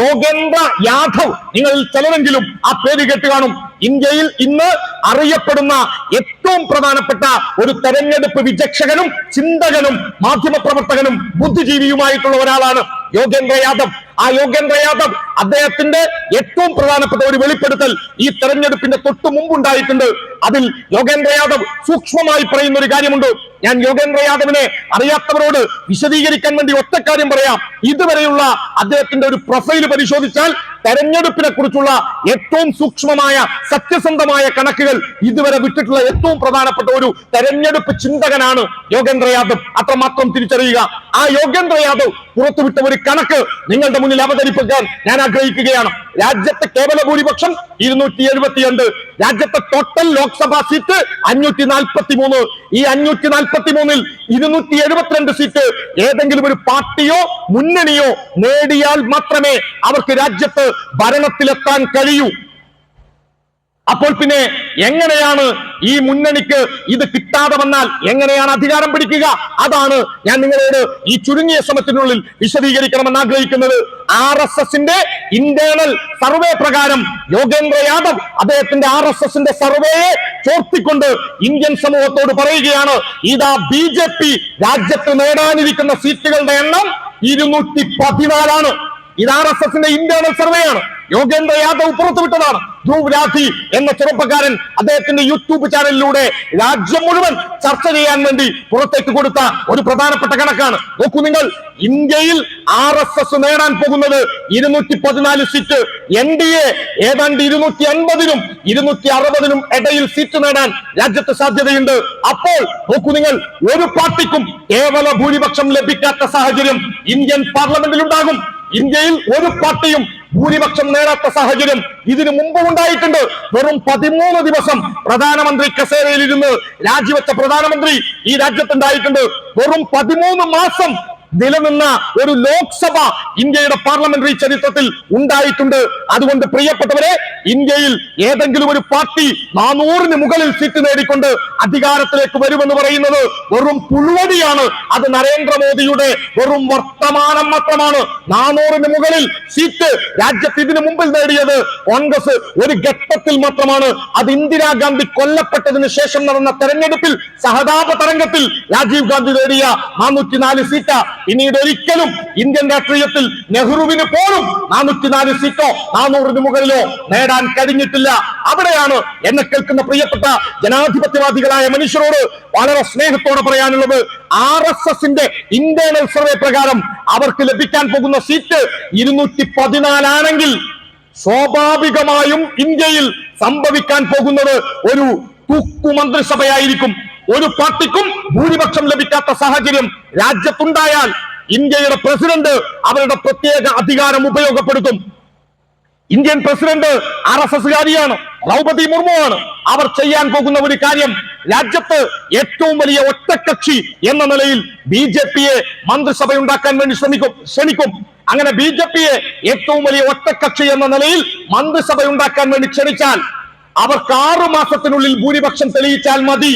യോഗേന്ദ്ര യാദവ് നിങ്ങളിൽ ചിലരെങ്കിലും ആ പേര് കേട്ട് കാണും. ഇന്ത്യയിൽ ഇന്ന് അറിയപ്പെടുന്ന ഏറ്റവും പ്രധാനപ്പെട്ട ഒരു തെരഞ്ഞെടുപ്പ് വിചക്ഷകനും ചിന്തകനും മാധ്യമപ്രവർത്തകനും ബുദ്ധിജീവിയുമായിട്ടുള്ള ഒരാളാണ് യോഗേന്ദ്ര യാദവ്. ആ യോഗേന്ദ്ര യാദവ് അദ്ദേഹത്തിന്റെ ഏറ്റവും പ്രധാനപ്പെട്ട ഒരു വെളിപ്പെടുത്തൽ ഈ തെരഞ്ഞെടുപ്പിന്റെ തൊട്ടു മുമ്പുണ്ടായിട്ടുണ്ട്. അതിൽ യോഗേന്ദ്ര യാദവ് സൂക്ഷ്മമായി പറയുന്ന ഒരു കാര്യമുണ്ട്. ഞാൻ യോഗേന്ദ്ര യാദവിനെ അറിയാത്തവരോട് വിശദീകരിക്കാൻ വേണ്ടി ഒറ്റ കാര്യം പറയാം. ഇതുവരെയുള്ള അദ്ദേഹത്തിന്റെ ഒരു പ്രൊഫൈൽ പരിശോധിച്ചാൽ തെരഞ്ഞെടുപ്പിനെ കുറിച്ചുള്ള ഏറ്റവും സൂക്ഷ്മമായ സത്യസന്ധമായ കണക്കുകൾ ഇതുവരെ വിട്ടിട്ടുള്ള ഏറ്റവും പ്രധാനപ്പെട്ട ഒരു തെരഞ്ഞെടുപ്പ് ചിന്തകനാണ് യോഗേന്ദ്ര യാദവ്. അത്രമാത്രം തിരിച്ചറിയുക. ആ യോഗേന്ദ്ര യാദവ് പുറത്തുവിട്ട ഒരു കണക്ക് നിങ്ങളുടെ മുന്നിൽ അവതരിപ്പിക്കാൻ ഞാൻ ആഗ്രഹിക്കുകയാണ്. രാജ്യത്തെ കേവല ഭൂരിപക്ഷം ഇരുന്നൂറ്റി എഴുപത്തിരണ്ട് രാജ്യത്തെ ടോട്ടൽ ലോക്സഭാ സീറ്റ് അഞ്ഞൂറ്റി നാൽപ്പത്തി മൂന്ന് ഈ അഞ്ഞൂറ്റി നാൽപ്പത്തി മൂന്നിൽ ഇരുന്നൂറ്റി എഴുപത്തിരണ്ട് സീറ്റ് ഏതെങ്കിലും ഒരു പാർട്ടിയോ മുന്നണിയോ നേടിയാൽ മാത്രമേ അവർക്ക് രാജ്യത്ത് ഭരണത്തിലെത്താൻ കഴിയൂ. അപ്പോൾ പിന്നെ എങ്ങനെയാണ് ഈ മുന്നണിക്ക് ഇത് കിട്ടാതെ വന്നാൽ എങ്ങനെയാണ് അധികാരം പിടിക്കുക? അതാണ് ഞാൻ നിങ്ങളോട് ഈ ചുരുങ്ങിയ ശ്രമത്തിനുള്ളിൽ വിശദീകരിക്കണമെന്ന് ആഗ്രഹിക്കുന്നത്. ആർ എസ് എസിന്റെ ഇന്റേണൽ സർവേ പ്രകാരം യോഗേന്ദ്ര യാദവ് അദ്ദേഹത്തിന്റെ ആർ എസ് എസിന്റെ സർവേയെ ചോർത്തിക്കൊണ്ട് ഇന്ത്യൻ സമൂഹത്തോട് പറയുകയാണ് ഇതാ ബി ജെ പി രാജ്യത്ത് നേടാനിരിക്കുന്ന സീറ്റുകളുടെ എണ്ണം ഇരുന്നൂറ്റി പതിനാലാണ്. ഇത് ആർ എസ് എസിന്റെ ഇന്റേണൽ സർവേയാണ് യോഗേന്ദ്ര യാദവ് പുറത്തുവിട്ടതാണ്. ധ്രുവ് രാധി എന്ന ചെറുപ്പക്കാരൻ അദ്ദേഹത്തിന്റെ യൂട്യൂബ് ചാനലിലൂടെ രാജ്യം മുഴുവൻ ചർച്ച ചെയ്യാൻ വേണ്ടി പുറത്തേക്ക് കൊടുത്ത ഒരു പ്രധാനപ്പെട്ട കണക്കാണ്. നോക്കൂ നിങ്ങൾ ഇന്ത്യയിൽ ആർ എസ് എസ് നേടാൻ പോകുന്നത് ഇരുന്നൂറ്റി പതിനാല് സീറ്റ് എൻ ഡി എ ഏതാണ്ട് ഇരുന്നൂറ്റി അൻപതിനും ഇരുന്നൂറ്റി അറുപതിനും ഇടയിൽ സീറ്റ് നേടാൻ രാജ്യത്ത് സാധ്യതയുണ്ട്. അപ്പോൾ നോക്കൂ നിങ്ങൾ ഒരു പാർട്ടിക്കും കേവല ഭൂരിപക്ഷം ലഭിക്കാത്ത സാഹചര്യം ഇന്ത്യൻ പാർലമെന്റിൽ ഉണ്ടാകും ഇന്ത്യയിൽ ഒരു പാർട്ടിയും ഭൂരിപക്ഷം നേടാത്ത സാഹചര്യം ഇതിനു മുമ്പ് ഉണ്ടായിട്ടുണ്ട്. വെറും പതിമൂന്ന് ദിവസം പ്രധാനമന്ത്രി കസേരയിൽ ഇരുന്ന് രാജിവെച്ച പ്രധാനമന്ത്രി ഈ രാജ്യത്തുണ്ടായിട്ടുണ്ട്. വെറും പതിമൂന്ന് മാസം നിലനിന്ന ഒരു ലോക്സഭ ഇന്ത്യയുടെ പാർലമെന്ററി ചരിത്രത്തിൽ ഉണ്ടായിട്ടുണ്ട്. അതുകൊണ്ട് പ്രിയപ്പെട്ടവരെ ഇന്ത്യയിൽ ഏതെങ്കിലും ഒരു പാർട്ടി നാനൂറിന് മുകളിൽ സീറ്റ് നേടിക്കൊണ്ട് അധികാരത്തിലേക്ക് വരുമെന്ന് പറയുന്നത് വെറും പുഴുവടിയാണ് അത് നരേന്ദ്രമോദിയുടെ വെറും വർത്തമാനം മാത്രമാണ്. നാനൂറിന് മുകളിൽ സീറ്റ് രാജ്യത്ത് ഇതിനു മുമ്പിൽ നേടിയത് കോൺഗ്രസ് ഒരു ഘട്ടത്തിൽ മാത്രമാണ്. അത് ഇന്ദിരാഗാന്ധി കൊല്ലപ്പെട്ടതിന് ശേഷം നടന്ന തെരഞ്ഞെടുപ്പിൽ സഹതാപ തരംഗത്തിൽ രാജീവ് ഗാന്ധി നേടിയ നാനൂറ്റി നാല് സീറ്റ്. പിന്നീട് ഒരിക്കലും ഇന്ത്യൻ രാഷ്ട്രീയത്തിൽ നെഹ്റുവിന് പോലും നാനൂറ്റിനാല് സീറ്റോ നാനൂറിന് മുകളിലോ നേടാൻ കഴിഞ്ഞിട്ടില്ല. അവിടെയാണ് എന്നെ കേൾക്കുന്ന പ്രിയപ്പെട്ട ജനാധിപത്യവാദികളായ മനുഷ്യരോട് വളരെ സ്നേഹത്തോടെ പറയാനുള്ളത്. ആർ എസ് എസിന്റെ ഇന്റേണൽ സർവേ പ്രകാരം അവർക്ക് ലഭിക്കാൻ പോകുന്ന സീറ്റ് ഇരുന്നൂറ്റി പതിനാലാണെങ്കിൽ സ്വാഭാവികമായും ഇന്ത്യയിൽ സംഭവിക്കാൻ പോകുന്നത് ഒരു തുക്കു മന്ത്രിസഭയായിരിക്കും ഒരു പാർട്ടിക്കും ഭൂരിപക്ഷം ലഭിക്കാത്ത സാഹചര്യം രാജ്യത്തുണ്ടായാൽ ഇന്ത്യയുടെ പ്രസിഡന്റ് അവരുടെ പ്രത്യേക അധികാരം ഉപയോഗപ്പെടുത്തും. ഇന്ത്യൻ പ്രസിഡന്റ് ആർ എസ് എസ്കാരിയാണ് ദ്രൗപതി മുർമുവാണ്. അവർ ചെയ്യാൻ പോകുന്ന ഒരു കാര്യം രാജ്യത്ത് ഏറ്റവും വലിയ ഒറ്റക്കക്ഷി എന്ന നിലയിൽ ബി ജെ പിയെ മന്ത്രിസഭ ഉണ്ടാക്കാൻ വേണ്ടി ശ്രമിക്കും ക്ഷണിക്കും. അങ്ങനെ ബി ജെ പിയെ ഏറ്റവും വലിയ ഒറ്റക്കക്ഷി എന്ന നിലയിൽ മന്ത്രിസഭ ഉണ്ടാക്കാൻ വേണ്ടി ക്ഷണിച്ചാൽ അവർക്ക് ആറു മാസത്തിനുള്ളിൽ ഭൂരിപക്ഷം തെളിയിച്ചാൽ മതി.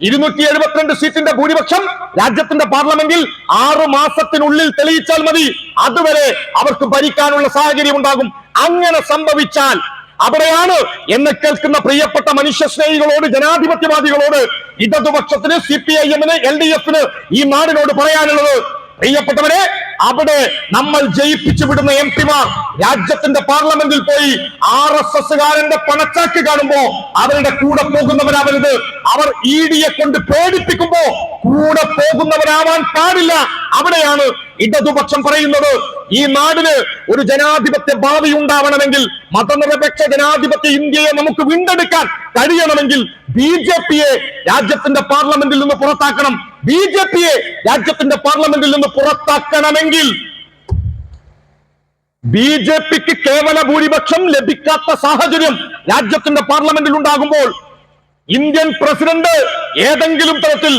ഇരുന്നൂറ്റി എഴുപത്തിരണ്ട് സീറ്റിന്റെ ഭൂരിപക്ഷം രാജ്യത്തിന്റെ പാർലമെന്റിൽ ആറു മാസത്തിനുള്ളിൽ തെളിയിച്ചാൽ മതി. അതുവരെ അവർക്ക് ഭരിക്കാനുള്ള സാഹചര്യം ഉണ്ടാകും. അങ്ങനെ സംഭവിച്ചാൽ അവിടെയാണ് എന്നെ കേൾക്കുന്ന പ്രിയപ്പെട്ട മനുഷ്യ സ്നേഹികളോട് ജനാധിപത്യവാദികളോട് ഇടതുപക്ഷത്തിന് സി പി ഐ എമ്മിന് എൽ ഡി എഫിന് ഈ നാടിനോട് പറയാനുള്ളത്. പ്രിയപ്പെട്ടവരെ അവിടെ നമ്മൾ ജയിപ്പിച്ചു വിടുന്ന എം പിമാർ രാജ്യത്തിന്റെ പാർലമെന്റിൽ പോയി ആർ എസ് എസ്സുകാരന്റെ പണച്ചാക്ക് കാണുമ്പോ അവരുടെ കൂടെ പോകുന്നവരാവരുത്. അവർ ഇ ഡിയെ കൊണ്ട് പേടിപ്പിക്കുമ്പോ കൂടെ പോകുന്നവരാവാൻ പാടില്ല. അവിടെയാണ് ഇടതുപക്ഷം പറയുന്നത് ഈ നാടിന് ഒരു ജനാധിപത്യ ഭാവി ഉണ്ടാവണമെങ്കിൽ മതനിരപേക്ഷ ജനാധിപത്യ ഇന്ത്യയെ നമുക്ക് വീണ്ടെടുക്കാൻ കഴിയണമെങ്കിൽ ബി ജെ പിയെ രാജ്യത്തിന്റെ പാർലമെന്റിൽ നിന്ന് പുറത്താക്കണം. ബി ജെ പിയെ രാജ്യത്തിന്റെ പാർലമെന്റിൽ നിന്ന് പുറത്താക്കണമെങ്കിൽ ബി ജെ പിക്ക് കേവല ഭൂരിപക്ഷം ലഭിക്കാത്ത സാഹചര്യം രാജ്യത്തിന്റെ പാർലമെന്റിൽ ഉണ്ടാകുമ്പോൾ ഇന്ത്യൻ പ്രസിഡന്റ് ഏതെങ്കിലും തരത്തിൽ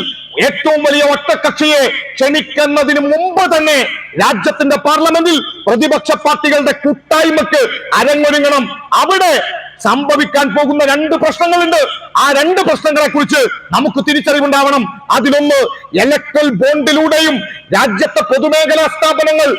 ഏറ്റവും വലിയ ഒറ്റക്കക്ഷിയെ ക്ഷണിക്കുന്നതിന് മുമ്പ് തന്നെ രാജ്യത്തിന്റെ പാർലമെന്റിൽ പ്രതിപക്ഷ പാർട്ടികളുടെ കൂട്ടായ്മക്ക് അരങ്ങൊരുങ്ങണം. അവിടെ സംഭവിക്കാൻ പോകുന്ന രണ്ട് പ്രശ്നങ്ങളുണ്ട്. ആ രണ്ട് പ്രശ്നങ്ങളെ കുറിച്ച് നമുക്ക് തിരിച്ചറിവുണ്ടാവണം. അതിലൊന്ന് ഇലക്ട്രൽ ബോണ്ടിലൂടെയും രാജ്യത്തെ പൊതുമേഖലാ സ്ഥാപനങ്ങൾ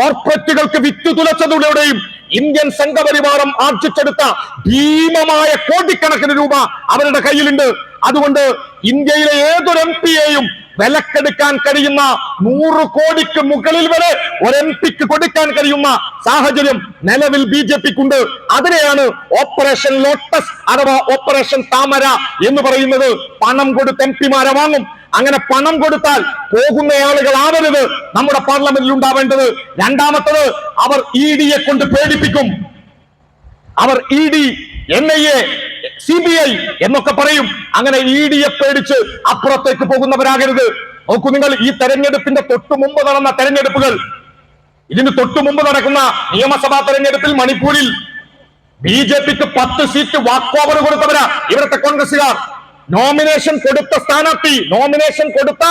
കോർപ്പറേറ്റുകൾക്ക് വിറ്റ് തുലച്ചതിലൂടെയും ഇന്ത്യൻ സംഘപരിവാരം ആർജിച്ചെടുത്ത ഭീമമായ കോടിക്കണക്കിന് രൂപ അവരുടെ കയ്യിലുണ്ട്. അതുകൊണ്ട് ഇന്ത്യയിലെ ഏതൊരു എം പിയെയും വിലക്കെടുക്കാൻ കഴിയുന്ന നൂറ് കോടിക്ക് മുകളിൽ വരെ ഒരു എം പിക്ക് കൊടുക്കാൻ കഴിയുന്ന സാഹചര്യം നിലവിൽ ബി ജെ പിക്കുണ്ട്. അതിനെയാണ് ഓപ്പറേഷൻ ലോട്ടസ് അഥവാ ഓപ്പറേഷൻ താമര എന്ന് പറയുന്നത്. പണം കൊടുത്ത് എം പിമാരെ വാങ്ങും. അങ്ങനെ പണം കൊടുത്താൽ പോകുന്ന ആളുകൾ ആവരുത്. നമ്മുടെ പാർലമെന്റിൽ ഉണ്ടാവേണ്ടത്. രണ്ടാമത്തത് അവർ ഇ ഡിയെ കൊണ്ട് പേടിപ്പിക്കും. അവർ E D N I A C B I എന്നൊക്കെ പറയും. അങ്ങനെ ഇ ഡിയെ പേടിച്ച് അപ്പുറത്തേക്ക് പോകുന്നവരാകരുത്. നോക്കൂ നിങ്ങൾ ഈ തെരഞ്ഞെടുപ്പിന്റെ തൊട്ടു മുമ്പ് നടന്ന തെരഞ്ഞെടുപ്പുകൾ. ഇതിന് തൊട്ടു മുമ്പ് നടക്കുന്ന നിയമസഭാ തെരഞ്ഞെടുപ്പിൽ മണിപ്പൂരിൽ ബി ജെ പിക്ക് പത്ത് സീറ്റ് വാക്ക് ഓവർ കൊടുത്തവരാ ഇവിടുത്തെ കോൺഗ്രസുകാർ നോമിനേഷൻ കൊടുത്ത സ്ഥാനാർത്ഥി നോമിനേഷൻ കൊടുത്ത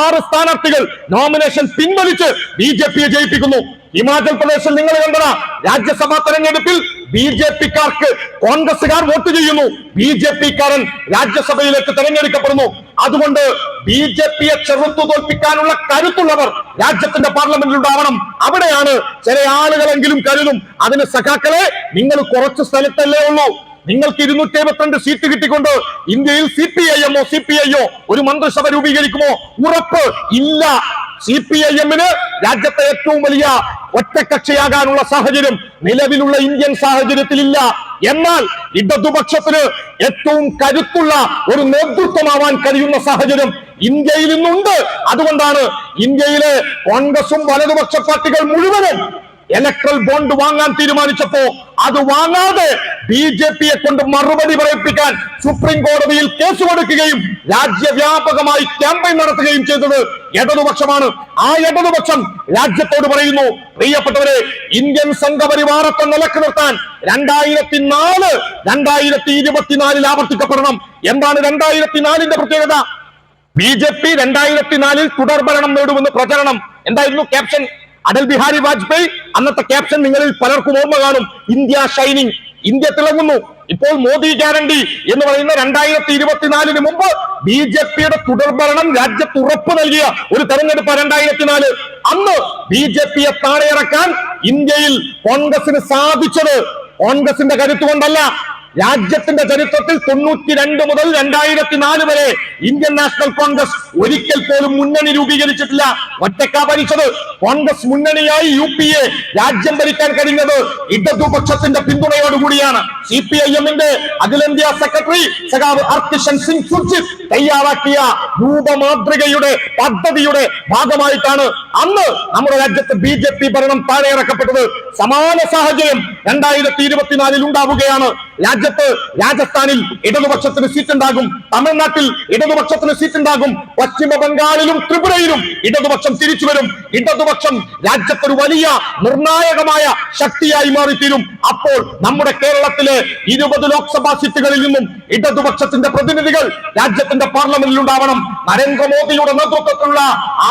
ആറ് സ്ഥാനാർത്ഥികൾ നോമിനേഷൻ പിൻവലിച്ച് ബി ജെ പിയെ ജയിപ്പിക്കുന്നു. ഹിമാചൽ പ്രദേശിൽ നിങ്ങൾ കണ്ടതാ രാജ്യസഭാ തെരഞ്ഞെടുപ്പിൽ ബി ജെ പിക്കാർക്ക് കോൺഗ്രസുകാർ വോട്ട് ചെയ്യുന്നു. ബി ജെ പിക്കാരൻ രാജ്യസഭയിലേക്ക് തെരഞ്ഞെടുക്കപ്പെടുന്നു. അതുകൊണ്ട് ബി ജെ പിയെ ചെറുത്തു തോൽപ്പിക്കാനുള്ള കരുത്തുള്ളവർ രാജ്യത്തിന്റെ പാർലമെന്റിൽ ഉണ്ടാവണം അവിടെയാണ് ചില ആളുകളെങ്കിലും കരുതും. അതിന് സഖാക്കളെ നിങ്ങൾ കുറച്ച് സ്ഥലത്തല്ലേ ഉള്ളൂ. നിങ്ങൾക്ക് ഇരുന്നൂറ്റി എഴുപത്തിരണ്ട് സീറ്റ് കിട്ടിക്കൊണ്ട് ഇന്ത്യയിൽ സി പി ഐ എമ്മോ സി പി ഐയോ ഒരു മന്ത്രിസഭ രൂപീകരിക്കുമോ? ഉറപ്പ് ഇല്ല. സി പി ഐ എമ്മിന് രാജ്യത്തെ ഏറ്റവും വലിയ ഒറ്റക്കക്ഷിയാകാനുള്ള സാഹചര്യം നിലവിലുള്ള ഇന്ത്യൻ സാഹചര്യത്തിലില്ല. എന്നാൽ ഇടതുപക്ഷത്തിന് ഏറ്റവും കരുത്തുള്ള ഒരു നേതൃത്വമാവാൻ കഴിയുന്ന സാഹചര്യം ഇന്ത്യയിൽ ഇന്നുണ്ട് അതുകൊണ്ടാണ് ഇന്ത്യയിലെ കോൺഗ്രസും വലതുപക്ഷ പാർട്ടികൾ മുഴുവനും ഇലക്ട്രൽ ബോണ്ട് വാങ്ങാൻ തീരുമാനിച്ചപ്പോ അത് വാങ്ങാതെ ബി ജെ പിയെ കൊണ്ട് മറുപടി പറയിപ്പിക്കാൻ സുപ്രീം കോടതിയിൽ കേസ് കൊടുക്കുകയും രാജ്യവ്യാപകമായി ക്യാമ്പയിൻ നടത്തുകയും ചെയ്തത് ഇടതുപക്ഷമാണ്. ആ ഇടതുപക്ഷം രാജ്യത്തോട് പറയുന്നു പ്രിയപ്പെട്ടവരെ ഇന്ത്യൻ സംഘപരിവാറത്തെ നിലയ്ക്ക് നിർത്താൻ രണ്ടായിരത്തി നാല് രണ്ടായിരത്തി ഇരുപത്തിനാലിൽ ആവർത്തിക്കപ്പെടണം. എന്താണ് രണ്ടായിരത്തി നാലിന്റെ പ്രത്യേകത? ബി ജെ പി രണ്ടായിരത്തി നാലിൽ തുടർഭരണം നേടുമെന്ന് പ്രചരണം. എന്തായിരുന്നു? ക്യാപ്ഷൻ. അടൽ ബിഹാരി വാജ്പേയി അന്നത്തെ ക്യാപ്ഷൻ നിങ്ങളിൽ പലർക്കും ഓർമ്മ കാണും. India shining. ഇന്ത്യ തിളങ്ങുന്നു. ഇപ്പോൾ മോദി ഗ്യാരണ്ടി എന്ന് പറയുന്ന രണ്ടായിരത്തി ഇരുപത്തിനാലിന് മുമ്പ് ബി ജെ പിയുടെ തുടർഭരണം രാജ്യത്ത് ഉറപ്പ് നൽകിയ ഒരു തെരഞ്ഞെടുപ്പ് രണ്ടായിരത്തി നാല് അന്ന് ബി ജെ പിയെ താഴെയിറക്കാൻ ഇന്ത്യയിൽ കോൺഗ്രസിന് സാധിച്ചത്. കോൺഗ്രസിന്റെ കരുത്തുകൊണ്ടല്ല രാജ്യത്തിന്റെ ചരിത്രത്തിൽ തൊണ്ണൂറ്റി രണ്ട് മുതൽ രണ്ടായിരത്തി നാല് വരെ ഇന്ത്യൻ നാഷണൽ കോൺഗ്രസ് ഒരിക്കൽ പോലും മുന്നണി രൂപീകരിച്ചിട്ടില്ല. ഒറ്റക്കാ ഭരിച്ചത് കോൺഗ്രസ് മുന്നണിയായി യു പി എ രാജ്യം ഭരിക്കാൻ കഴിഞ്ഞത് ഇടതുപക്ഷത്തിന്റെ പിന്തുണയോടുകൂടിയാണ്. സി പി ഐ എമ്മിന്റെ അഖിലേന്ത്യാ സെക്രട്ടറി സഖാവ് അർക്കിഷൻ സിംഗ് സുർജിത് തയ്യാറാക്കിയ രൂപമാതൃകയുടെ പദ്ധതിയുടെ ഭാഗമായിട്ടാണ് അന്ന് നമ്മുടെ രാജ്യത്ത് ബി ജെ പി ഭരണം താഴെയിറക്കപ്പെട്ടത്. സമാന സാഹചര്യം രണ്ടായിരത്തി ഇരുപത്തിനാലിൽ ഉണ്ടാവുകയാണ്. രാജ്യത്ത് രാജസ്ഥാനിൽ ഇടതുപക്ഷത്തിന് സീറ്റ് ഉണ്ടാകും തമിഴ്നാട്ടിൽ ഇടതുപക്ഷത്തിന് സീറ്റ് ഉണ്ടാകും പശ്ചിമ ബംഗാളിലും ത്രിപുരയിലും ഇടതുപക്ഷം തിരിച്ചു വരും ഇടതുപക്ഷം രാജ്യത്തൊരു വലിയ നിർണായകമായ ശക്തിയായി മാറിത്തീരും. അപ്പോൾ നമ്മുടെ കേരളത്തിലെ ഇരുപത് ലോക്സഭാ സീറ്റുകളിൽ നിന്നും ഇടതുപക്ഷത്തിന്റെ പ്രതിനിധികൾ രാജ്യത്തിന്റെ പാർലമെന്റിൽ ഉണ്ടാവണം. നരേന്ദ്രമോദിയുടെ നേതൃത്വത്തിലുള്ള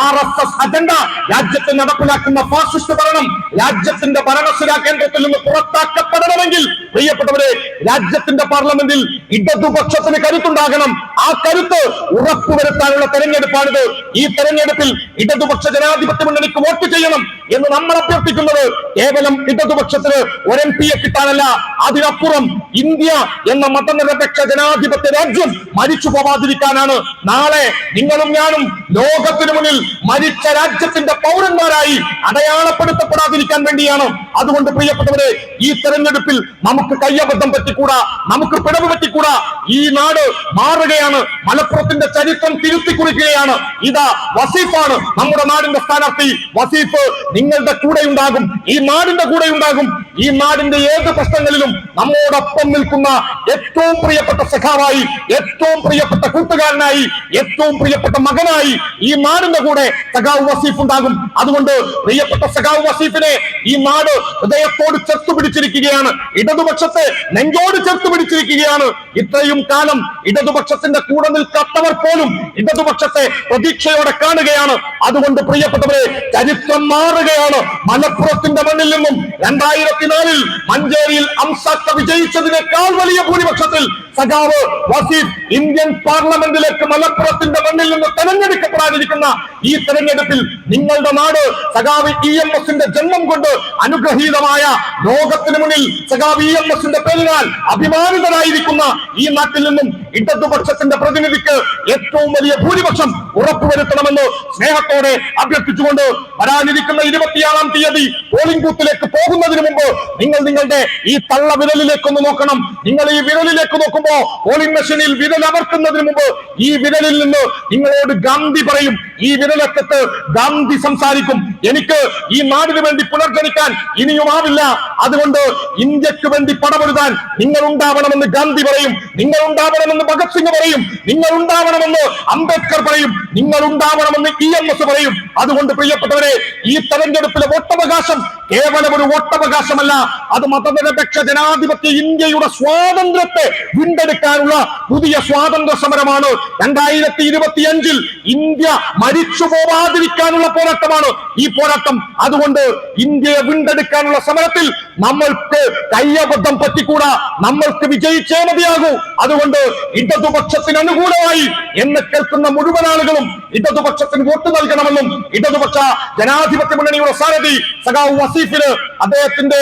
ആർ എസ് എസ് അജണ്ട രാജ്യത്തെ നടപ്പിലാക്കുന്ന ഫാസിസ്റ്റ് ഭരണം രാജ്യത്തിന്റെ ഭരണസിരാ കേന്ദ്രത്തിൽ നിന്ന് പുറത്താക്കപ്പെടണമെങ്കിൽ പ്രിയപ്പെട്ടവരെ രാജ്യത്തിന്റെ പാർലമെന്റിൽ ഇടതുപക്ഷത്തിന് കരുത്തുണ്ടാകണം. ആ കരുത്ത് ഉറപ്പുവരുത്താനുള്ള തെരഞ്ഞെടുപ്പാണിത്. ഈ തെരഞ്ഞെടുപ്പിൽ ഇടതുപക്ഷ ജനാധിപത്യ മുന്നണിക്ക് വോട്ട് ചെയ്യണം എന്ന് നമ്മൾ അഭ്യർത്ഥിക്കുന്നത് കേവലം ഇടതുപക്ഷത്തിന് ഒരു എം പിയെ കിട്ടാനല്ല. അതിനപ്പുറം ഇന്ത്യ എന്ന മതനിരപേക്ഷ ജനാധിപത്യ രാജ്യം മരിച്ചു പോവാതിരിക്കാനാണ്. നാളെ നിങ്ങളും ഞാനും ലോകത്തിനു മുന്നിൽ മരിച്ച രാജ്യത്തിന്റെ പൗരന്മാരായി അടയാളപ്പെടുത്തപ്പെടാതിരിക്കാൻ വേണ്ടിയാണ് അതുകൊണ്ട് പ്രിയപ്പെട്ടവരെ ഈ തെരഞ്ഞെടുപ്പിൽ നമുക്ക് കയ്യബദ്ധം പറ്റിക്കൂടാ നമുക്ക് പിടവ് പറ്റിക്കൂടാ. ഈ നാട് മാറുകയാണ് മലപ്പുറത്തിന്റെ ചരിത്രം തിരുത്തി കുറിക്കുകയാണ് ഇതാ വസീഫാണ് നമ്മുടെ നാടിന്റെ സ്ഥാനാർത്ഥി വസീഫ്. നിങ്ങളുടെ കൂടെ ഉണ്ടാകും ഈ നാടിന്റെ കൂടെ ഉണ്ടാകും ഈ നാടിന്റെ ഏത് പ്രശ്നങ്ങളിലും നമ്മോടൊപ്പം നിൽക്കുന്ന ഏറ്റവും പ്രിയപ്പെട്ട സഖാവായി ഏറ്റവും പ്രിയപ്പെട്ട കൂട്ടുകാരനായി ഏറ്റവും പ്രിയപ്പെട്ട മകനായി ഈ നാടിന്റെ കൂടെ സഖാവ് വസീഫ് ഉണ്ടാകും. അതുകൊണ്ട് പ്രിയപ്പെട്ട സഖാവ് വസീഫിനെ ഈ നാട് ഹൃദയത്തോട് ചേർത്തു പിടിച്ചിരിക്കുകയാണ്. ഇടതുപക്ഷത്തെ നെഞ്ചോട് ചേർത്ത് പിടിച്ചിരിക്കുകയാണ്. ഇത്രയും കാലം ഇടതുപക്ഷത്തിന്റെ കൂടെ നിൽക്കാത്തവർ പോലും ഇടതുപക്ഷത്തെ പ്രതീക്ഷയോടെ കാണുകയാണ്. അതുകൊണ്ട് പ്രിയപ്പെട്ടവരെ ചരിത്രം മാറുകയാണ്. മലപ്പുറത്തിന്റെ മണ്ണിൽ നിന്നും രണ്ടായിരത്തി നാലിൽ മഞ്ചേരിയിൽ അംസക്ക വിജയിച്ചതിനേക്കാൾ വലിയ ഭൂരിപക്ഷത്തിൽ സഖാവ് വസീഫ് ഇന്ത്യൻ പാർലമെന്റിലേക്ക് മലപ്പുറത്തിന്റെ മണ്ണിൽ നിന്ന് തെരഞ്ഞെടുക്കപ്പെടാതിരിക്കുന്ന ഈ തെരഞ്ഞെടുപ്പിൽ നിങ്ങളുടെ നാട് സഖാവ് ഇ എം എസിന്റെ ജന്മം കൊണ്ട് അനുഗ്രഹീതമായ ലോകത്തിന് മുന്നിൽ സഖാവ് ഇ എം എസിന്റെ പേരിനാൽ അഭിമാനിതരായിരിക്കുന്ന ഈ നാട്ടിൽ നിന്നും ഇടതുപക്ഷത്തിന്റെ പ്രതിനിധിക്ക് ഏറ്റവും വലിയ ഭൂരിപക്ഷം ഉറപ്പുവരുത്തണമെന്ന് സ്നേഹത്തോടെ അഭ്യർത്ഥിച്ചുകൊണ്ട് വരാനിരിക്കുന്ന ഇരുപത്തിയാറാം തീയതി പോളിംഗ് ബൂത്തിലേക്ക് പോകുന്നതിന് മുമ്പ് നിങ്ങൾ നിങ്ങളുടെ ഈ തള്ള വിരലിലേക്കൊന്ന് നോക്കണം. നിങ്ങൾ ഈ വിരലിലേക്ക് നോക്കുമ്പോ പോളിംഗ് മെഷീനിൽ വിരൽ അമർത്തുന്നതിന് മുമ്പ് ഈ വിരലിൽ നിന്ന് നിങ്ങളോട് ഗാന്ധി പറയും ഈ വിരലറ്റത്ത് ഗാന്ധി സംസാരിക്കും. എനിക്ക് ഈ നാടിന് വേണ്ടി പുനർജനിക്കാൻ ഇനിയുമാവില്ല അതുകൊണ്ട് ഇന്ത്യയ്ക്ക് വേണ്ടി പടപൊരുതാൻ നിങ്ങൾ ഉണ്ടാവണമെന്ന് ഗാന്ധി പറയും. നിങ്ങൾ ഉണ്ടാവണമെന്ന് ഭഗത് സിംഗ് പറയും. നിങ്ങൾ ഉണ്ടാവണമെന്ന് അംബേദ്കർ പറയും. നിങ്ങൾ ഉണ്ടാവണമെന്ന് ഇ എം എസ് പറയും. അതുകൊണ്ട് പ്രിയപ്പെട്ടവരെ ഈ തെരഞ്ഞെടുപ്പിലെ വോട്ടവകാശം കേവലം ഒരു വോട്ടവകാശമല്ല. അത് മതനിരപേക്ഷ ജനാധിപത്യ ഇന്ത്യയുടെ സ്വാതന്ത്ര്യത്തെ വീണ്ടെടുക്കാനുള്ള പുതിയ സ്വാതന്ത്ര്യ സമരമാണ് രണ്ടായിരത്തി ഇരുപത്തിയഞ്ചിൽ ഇന്ത്യ മരിച്ചു പോവാതിരിക്കാനുള്ള പോരാട്ടമാണ് ഈ പോരാട്ടം. അതുകൊണ്ട് ഇന്ത്യയെ വീണ്ടെടുക്കാനുള്ള സമരത്തിൽ നമ്മൾക്ക് കയ്യബദ്ധം പറ്റിക്കൂടാ. നമ്മൾക്ക് വിജയിച്ചേ മതിയാകൂ. അതുകൊണ്ട് ഇടതുപക്ഷത്തിന് അനുകൂലമായി എന്ന് കേൾക്കുന്ന മുഴുവൻ ആളുകളും ഇടതുപക്ഷത്തിന് വോട്ട് നൽകണമെന്നും ഇടതുപക്ഷ ജനാധിപത്യ മുന്നണിയുടെ സാരഥി സഖാവ് വസീഫിന് അദ്ദേഹത്തിന്റെ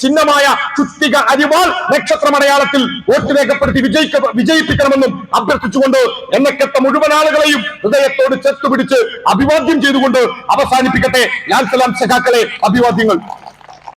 ചിഹ്നമായ ചുറ്റിക അരിവാൾ നക്ഷത്രമടയാളത്തിൽ വോട്ട് രേഖപ്പെടുത്തി വിജയിക്ക വിജയിപ്പിക്കണമെന്നും അഭ്യർത്ഥിച്ചുകൊണ്ട് എന്നക്കെത്ത മുഴുവൻ ആളുകളെയും ഹൃദയത്തോട് പിടിച്ച് അഭിവാദ്യം ചെയ്തുകൊണ്ട് അവസാനിപ്പിക്കട്ടെ. ലാൽ സലാം സഖാക്കളെ അഭിവാദ്യങ്ങൾ.